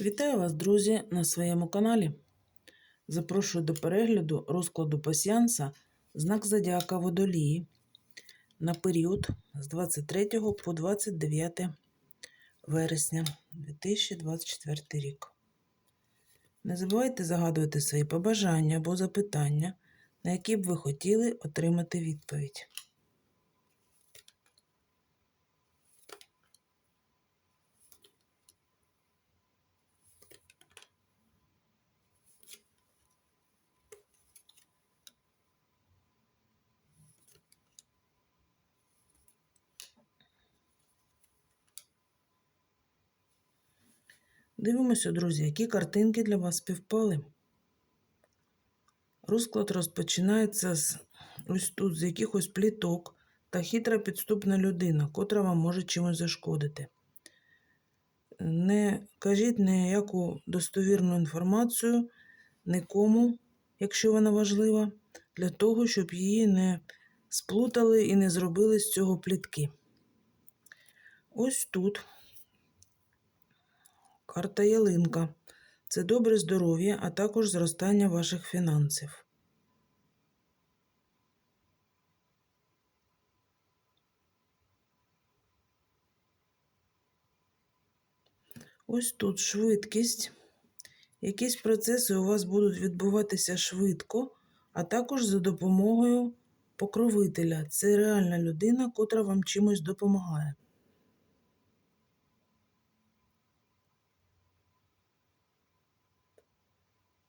Вітаю вас, друзі, на своєму каналі. Запрошую до перегляду розкладу пасіанса знак Зодіака Водолії на період з 23 по 29 вересня 2024 рік. Не забувайте загадувати свої побажання або запитання, на які б ви хотіли отримати відповідь. Дивимося, друзі, які картинки для вас співпали. Розклад розпочинається з ось тут, з якихось пліток та хитра підступна людина, котра вам може чимось зашкодити. Не кажіть ніяку достовірну інформацію нікому, якщо вона важлива, для того, щоб її не сплутали і не зробили з цього плітки. Ось тут Карта ялинка це добре здоров'я, а також зростання ваших фінансів. Ось тут швидкість. Якісь процеси у вас будуть відбуватися швидко, а також за допомогою покровителя. Це реальна людина, котра вам чимось допомагає.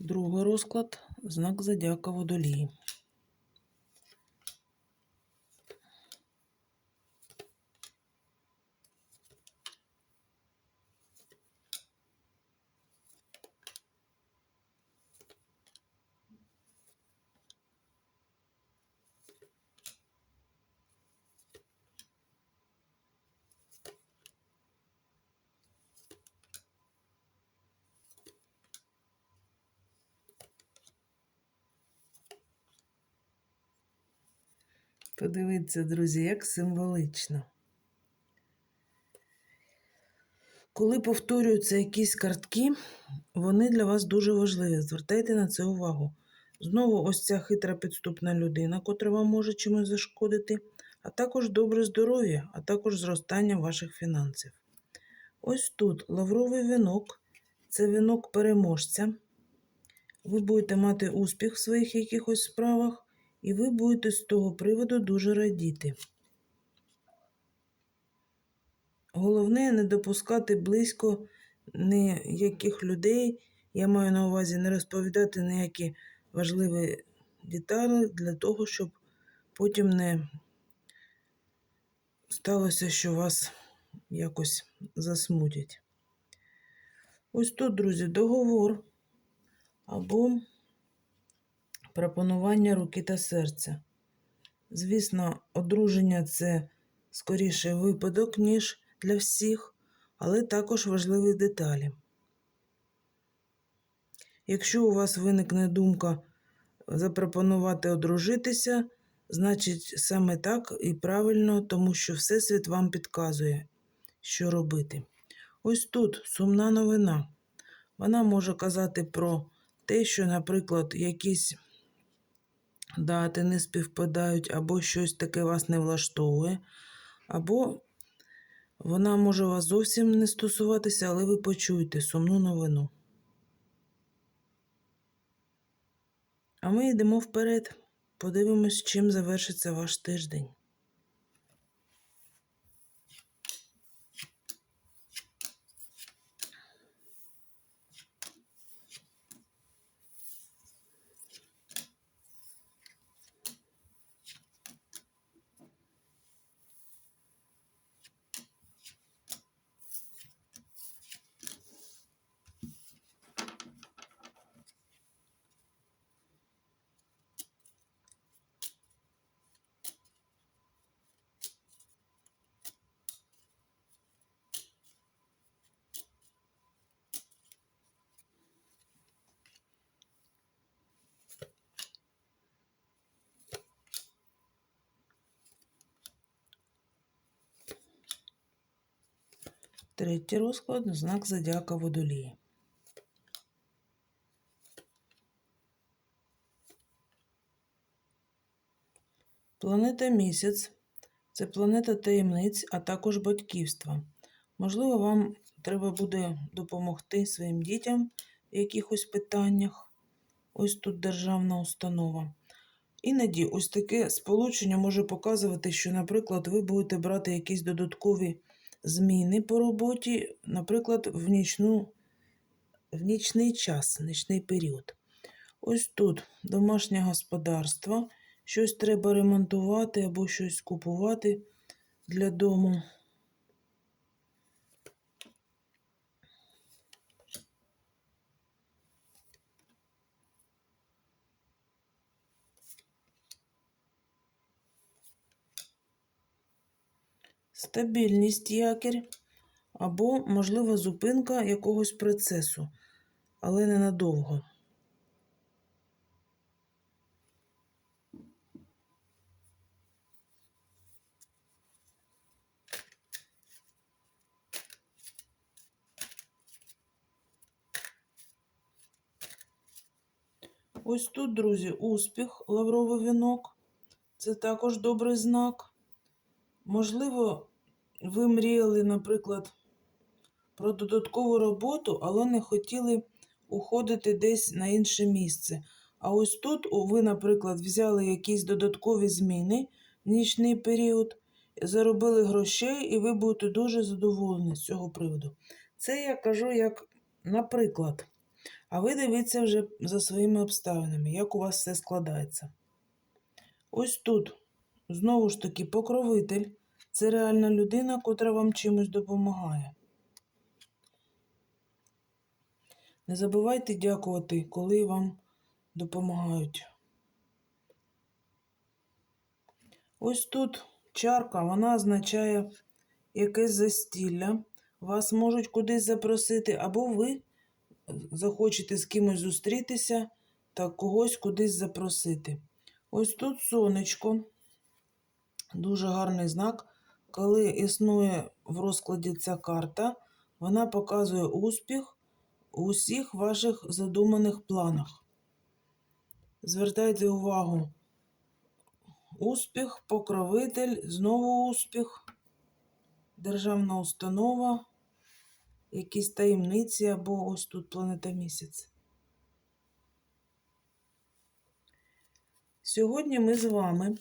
Другий розклад знак Зодіака Водолії. Подивіться, друзі, як символично. Коли повторюються якісь картки, вони для вас дуже важливі. Звертайте на це увагу. Знову ось ця хитра підступна людина, котра вам може чимось зашкодити, а також добре здоров'я, а також зростання ваших фінансів. Ось тут лавровий вінок це вінок переможця. Ви будете мати успіх в своїх якихось справах і ви будете з того приводу дуже радіти. Головне не допускати близько ніяких людей, я маю на увазі не розповідати ніякі важливі деталі для того, щоб потім не сталося, що вас якось засмутять. Ось тут, друзі, договор або пропонування руки та серця. Звісно, одруження це скоріше випадок, ніж для всіх, але також важливі деталі. Якщо у вас виникне думка запропонувати одружитися, значить саме так і правильно, тому що Всесвіт вам підказує, що робити. Ось тут сумна новина. Вона може казати про те, що, наприклад, якісь дати не співпадають, або щось таке вас не влаштовує, або вона може вас зовсім не стосуватися, але ви почуєте сумну новину. А ми йдемо вперед, подивимось, чим завершиться ваш тиждень. Третій розклад знак зодіака водолії. Планета місяць це планета таємниць, а також батьківства. Можливо, вам треба буде допомогти своїм дітям в якихось питаннях. Ось тут державна установа. Іноді ось таке сполучення може показувати, що, наприклад, ви будете брати якісь додаткові зміни по роботі, наприклад, в, нічну, в нічний час, нічний період. Ось тут домашнє господарство, щось треба ремонтувати або щось купувати для дому. Стабільність якір або, можливо, зупинка якогось процесу, але ненадовго. Ось тут, друзі, успіх, лавровий вінок. Це також добрий знак. Можливо, ви мріяли, наприклад, про додаткову роботу, але не хотіли уходити десь на інше місце. А ось тут ви, наприклад, взяли якісь додаткові зміни в нічний період, заробили грошей, і ви будете дуже задоволені з цього приводу. Це я кажу як наприклад. А ви дивіться вже за своїми обставинами, як у вас все складається. Ось тут, знову ж таки, покровитель це реальна людина, котра вам чимось допомагає. Не забувайте дякувати, коли вам допомагають. Ось тут чарка, вона означає якесь застілля. Вас можуть кудись запросити, або ви захочете з кимось зустрітися та когось кудись запросити. Ось тут сонечко, дуже гарний знак. Коли існує в розкладі ця карта, вона показує успіх у усіх ваших задуманих планах. Звертайте увагу, успіх, покровитель, знову успіх, державна установа якісь таємниці або ось тут планета місяць. Сьогодні ми з вами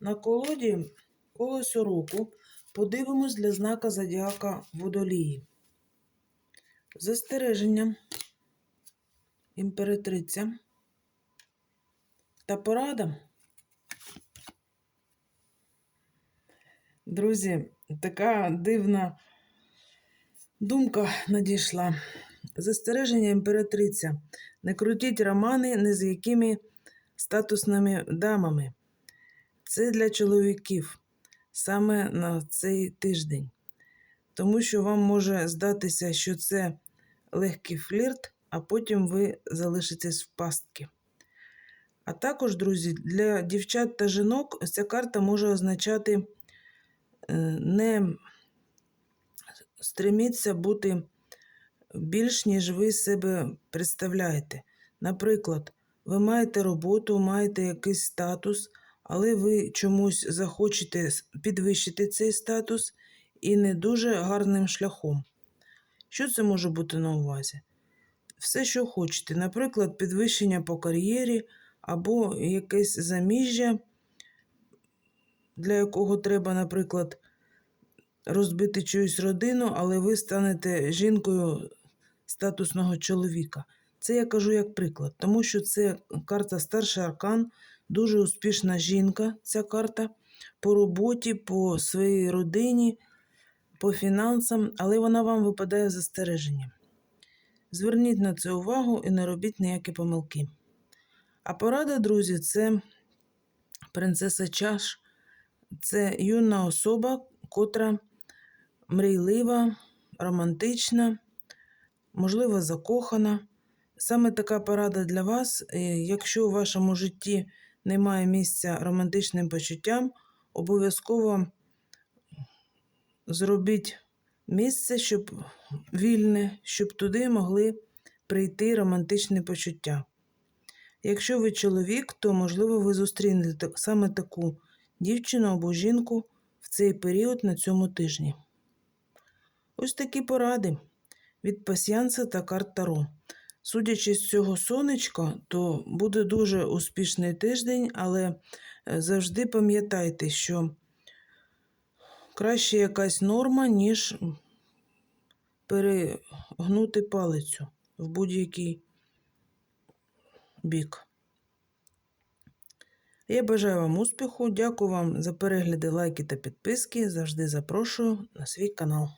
на колоді колесо року подивимось для знака Зодіака Водолії. Застереження, імператриця та порада. Друзі, така дивна Думка надійшла. Застереження імператриця. Не крутіть романи ні з якими статусними дамами. Це для чоловіків саме на цей тиждень. Тому що вам може здатися, що це легкий флірт, а потім ви залишитесь в пастки. А також, друзі, для дівчат та жінок ця карта може означати е, не стреміться бути більш, ніж ви себе представляєте. Наприклад, ви маєте роботу, маєте якийсь статус, але ви чомусь захочете підвищити цей статус і не дуже гарним шляхом. Що це може бути на увазі? Все, що хочете, наприклад, підвищення по кар'єрі або якесь заміжжя, для якого треба, наприклад, розбити чиюсь родину, але ви станете жінкою статусного чоловіка. Це я кажу як приклад, тому що це карта старший аркан, дуже успішна жінка, ця карта по роботі, по своїй родині, по фінансам, але вона вам випадає в застереження. Зверніть на це увагу і не робіть ніякі помилки. А порада, друзі, це принцеса чаш, це юна особа, котра мрійлива, романтична, можливо, закохана. Саме така порада для вас, е, якщо у вашому житті немає місця романтичним почуттям, обов'язково зробіть місце, щоб вільне, щоб туди могли прийти романтичні почуття. Якщо ви чоловік, то можливо ви зустрінете саме таку дівчину або жінку в цей період на цьому тижні. Ось такі поради від пасіянса та карт Таро. Судячи з цього сонечка, то буде дуже успішний тиждень, але е, завжди пам'ятайте, що краще якась норма, ніж перегнути палицю в будь-який бік. Я бажаю вам успіху. Дякую вам за перегляди, лайки та підписки. Завжди запрошую на свій канал.